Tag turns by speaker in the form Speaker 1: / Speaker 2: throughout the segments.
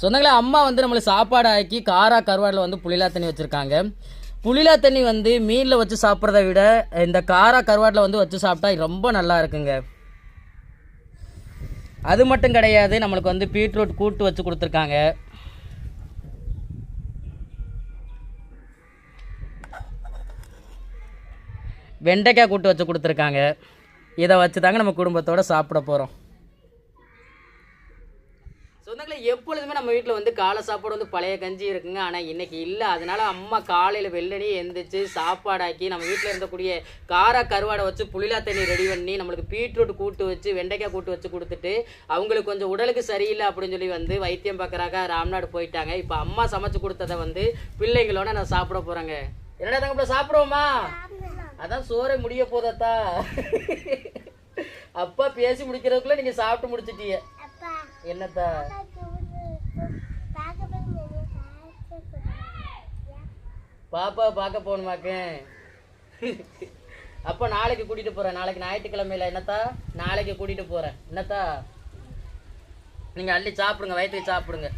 Speaker 1: சொந்தங்களே அம்மா வந்து நம்மளுக்கு சாப்பாடு ஆக்கி காரா கருவாடில் வந்து புளிலா தண்ணி வச்சுருக்காங்க. புளிலா தண்ணி வந்து மீனில் வச்சு சாப்பிட்றத விட இந்த காரா கருவாட்டில் வந்து வச்சு சாப்பிட்டா ரொம்ப நல்லா இருக்குங்க. அது மட்டும் கிடையாது நம்மளுக்கு வந்து பீட்ரூட் கூட்டு வச்சு கொடுத்துருக்காங்க. வெண்டைக்காய் கூட்டு வச்சு கொடுத்துருக்காங்க. இதை வச்சு தாங்க நம்ம குடும்பத்தோடு சாப்பிட போகிறோம் சொந்தங்களை எப்பொழுதுமே நம்ம வீட்டில் வந்து காலை சாப்பாடு வந்து பழைய கஞ்சி இருக்குங்க. ஆனால் இன்னைக்கு இல்லை. அதனால அம்மா காலையில் வெள்ளனே எழுந்திரிச்சு சாப்பாடாக்கி நம்ம வீட்டில் இருந்தக்கூடிய கார கருவாடை வச்சு புளிலா தண்ணி ரெடி பண்ணி நம்மளுக்கு பீட்ரூட் கூட்டு வச்சு வெண்டைக்காய் கூட்டு வச்சு கொடுத்துட்டு அவங்களுக்கு கொஞ்சம் உடலுக்கு சரியில்லை அப்படின்னு சொல்லி வந்து வைத்தியம் பார்க்குறாங்க ராம்நாடு போயிட்டாங்க. இப்போ அம்மா சமைச்சு கொடுத்ததை வந்து பிள்ளைங்களோட நான் சாப்பிட போகிறேங்க என்னடா தங்க சாப்பிடுவோமா? அதான் சோறை முடிய போதத்தா. அப்பா பேசி முடிக்கிறதுக்குள்ளே நீங்கள் சாப்பிட்டு முடிச்சிட்டீங்க என்னத்தா? பாப்பா பார்க்க போகணுமாக்கு. அப்போ நாளைக்கு கூட்டிட்டு போகிறேன் நாளைக்கு ஞாயிற்றுக்கிழமையில என்னத்தா? நாளைக்கு கூட்டிகிட்டு போகிறேன் என்னத்தா? நீங்கள் அள்ளி சாப்பிடுங்க வயிற்றுக்கு சாப்பிடுங்க.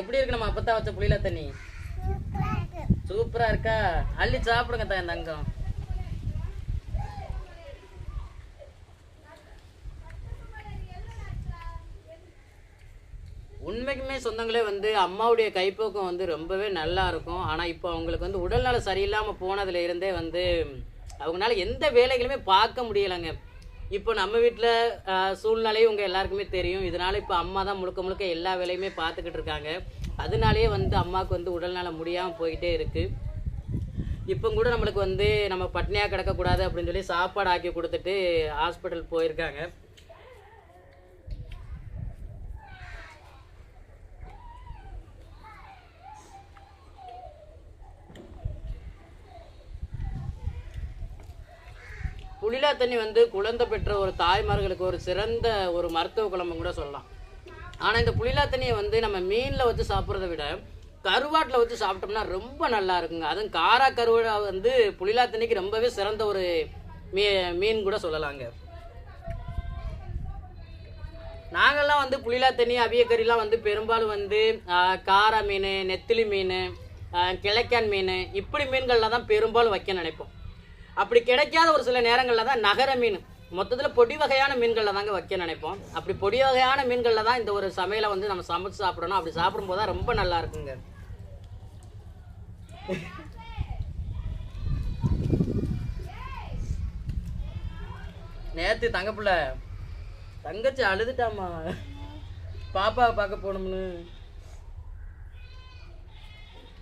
Speaker 1: எப்படி இருக்கு நம்ம அப்பத்தான் வச்ச புளியில தண்ணி? சூப்பராக இருக்கா? அள்ளி சாப்பிடுங்க தான் தங்கம். உண்மைக்குமே சொந்தங்களே வந்து அம்மாவுடைய கைப்போக்கம் வந்து ரொம்பவே நல்லா இருக்கும். ஆனால் இப்போ அவங்களுக்கு வந்து உடல்நல சரியில்லாமல் போனதுல இருந்தே வந்து அவங்களால எந்த வேலைகளுமே பார்க்க முடியலைங்க. இப்போ நம்ம வீட்டில் சூழ்நிலையும் உங்கள் எல்லாருக்குமே தெரியும். இதனால இப்போ அம்மா தான் முழுக்க முழுக்க எல்லா வேலையுமே பார்த்துக்கிட்டு இருக்காங்க. அதனாலேயே வந்து அம்மாவுக்கு வந்து உடல்நலம் முடியாமல் போயிட்டே இருக்குது இப்போ கூட நம்மளுக்கு வந்து நம்ம பட்னியாக கிடக்கக்கூடாது அப்படின்னு சொல்லி சாப்பாடு ஆக்கி கொடுத்துட்டு ஹாஸ்பிட்டல் போயிருக்காங்க. புளிலா தண்ணி வந்து குழந்தை பெற்ற ஒரு தாய்மார்களுக்கு ஒரு சிறந்த ஒரு மருத்துவ குழம்பு கூட சொல்லலாம். ஆனால் இந்த புளிலா தண்ணியை வந்து நம்ம மீனில் வச்சு சாப்பிட்றத விட கருவாட்டில் வச்சு சாப்பிட்டோம்னா ரொம்ப நல்லா இருக்குங்க. அதுவும் காரா கருவாடா வந்து புளிலா தண்ணிக்கு ரொம்பவே சிறந்த ஒரு மீ மீன் கூட சொல்லலாங்க. நாங்கள்லாம் வந்து புளிலா தண்ணி அவியக்கறிலாம் வந்து பெரும்பாலும் வந்து காரா மீன் நெத்திலி மீன் கிழக்கான் மீன் இப்படி மீன்களில் தான் பெரும்பாலும் வைக்க நினைப்போம். அப்படி கிடைக்காத ஒரு சில நேரங்களில் தான் நகர மீன். மொத்தத்தில் பொடி வகையான மீன்களில் தாங்க வைக்க நினைப்போம். அப்படி பொடி வகையான மீன்களில் தான் இந்த ஒரு சமையலை வந்து நம்ம சமைச்சு சாப்பிடணும். அப்படி சாப்பிடும்போது தான் ரொம்ப நல்லா இருக்குங்க. நேத்து தங்கப்புள்ள தங்கச்சி அழுதுட்டாமா பாப்பாவை பார்க்க போகணும்னு.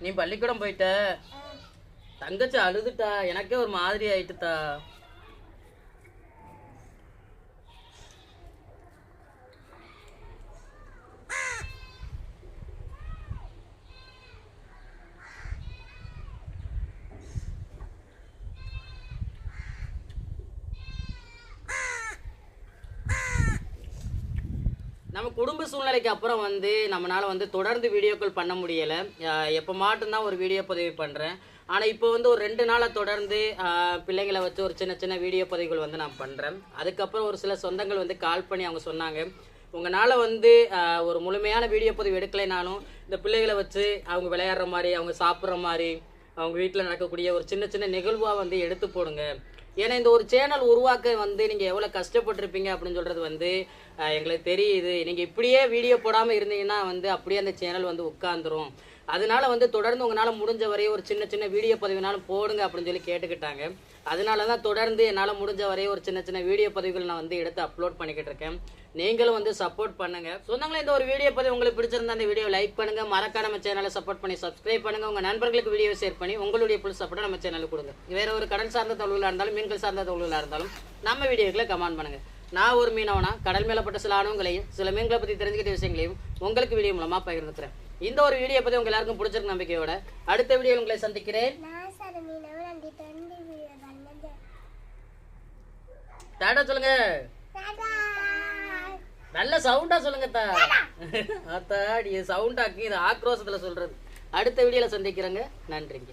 Speaker 1: நீ பள்ளிக்கூடம் போயிட்ட? தங்கச்சி அழுதுட்டா எனக்கே ஒரு மாதிரி ஆயிட்டுதா நம்ம குடும்ப சூழ்நிலைக்கு அப்புறம் வந்து நம்மளால வந்து தொடர்ந்து வீடியோக்கள் பண்ண முடியலை. எப்போ மாட்டும்தான் ஒரு வீடியோ பதிவு பண்ணுறேன் ஆனால் இப்போ வந்து ஒரு ரெண்டு நாளை தொடர்ந்து பிள்ளைங்களை வச்சு ஒரு சின்ன சின்ன வீடியோ பதிவுகள் வந்து நான் பண்ணுறேன் அதுக்கப்புறம் ஒரு சில சொந்தங்கள் வந்து கால் பண்ணி அவங்க சொன்னாங்க. உங்களால் வந்து ஒரு முழுமையான வீடியோ பதிவு எடுக்கலைனாலும் இந்த பிள்ளைகளை வச்சு அவங்க விளையாடுற மாதிரி அவங்க சாப்பிட்ற மாதிரி அவங்க வீட்டில் நடக்கக்கூடிய ஒரு சின்ன சின்ன நிகழ்வாக வந்து எடுத்து போடுங்க. ஏன்னா இந்த ஒரு சேனல் உருவாக்க வந்து நீங்கள் எவ்வளோ கஷ்டப்பட்டிருப்பீங்க அப்படின்னு சொல்கிறது வந்து எங்களுக்கு தெரியுது. நீங்கள் இப்படியே வீடியோ போடாமல் இருந்தீங்கன்னா வந்து அப்படியே அந்த சேனல் வந்து உட்காந்துரும் அதனால வந்து தொடர்ந்து உங்களால் முடிஞ்ச வரைய ஒரு சின்ன சின்ன வீடியோ பதிவுனாலும் போடுங்க அப்படின்னு சொல்லி கேட்டுக்கிட்டாங்க. அதனால தான் தொடர்ந்து என்னால் முடிஞ்ச வரைய ஒரு சின்ன சின்ன வீடியோ பதிவுகள் நான் வந்து எடுத்து அப்லோட் பண்ணிக்கிட்டு இருக்கேன். நீங்களும் வந்து சப்போர்ட் பண்ணுங்க. சொந்தங்களே இந்த ஒரு வீடியோ பதிவு உங்களுக்கு பிடிச்சிருந்தா அந்த வீடியோ லைக் பண்ணுங்க. மறக்காம நம்ம சேனலை சப்போர்ட் பண்ணி சப்ஸ்கிரைப் பண்ணுங்க. உங்க நண்பர்களுக்கு வீடியோ ஷேர் பண்ணி உங்களுடைய புல் சப்போர்ட்டை நம்ம சேனலுக்கு கொடுங்க. வேற ஒரு கடல் சார்ந்த தொழிலாக இருந்தாலும் மீன்கள் சார்ந்த தொழிலாக இருந்தாலும் நம்ம வீடியோக்களை கமெண்ட் பண்ணுங்க. நான் ஒரு மீனவனா கடல் மேலப்பட்ட சில ஆணவங்களையும் சில மீன்களை பற்றி தெரிஞ்சுக்கிட்ட விஷயங்களையும் உங்களுக்கு வீடியோ மூலமாக பகிர்ந்துக்கிறேன். இந்த ஒரு வீடியோ பற்றி உங்க எல்லாருக்கும் பிடிச்சிருக்க நம்பிக்கையோட அடுத்த வீடியோ உங்களை சந்திக்கிறேன்.
Speaker 2: தாடா
Speaker 1: டாடா சொல்லுங்க. நல்ல சவுண்டா சொல்லுங்க தா அத்தாடி சவுண்டாக்கி இது ஆக்ரோஷத்துல சொல்றது. அடுத்த வீடியோல சந்திக்கிறேங்க. நன்றிங்க.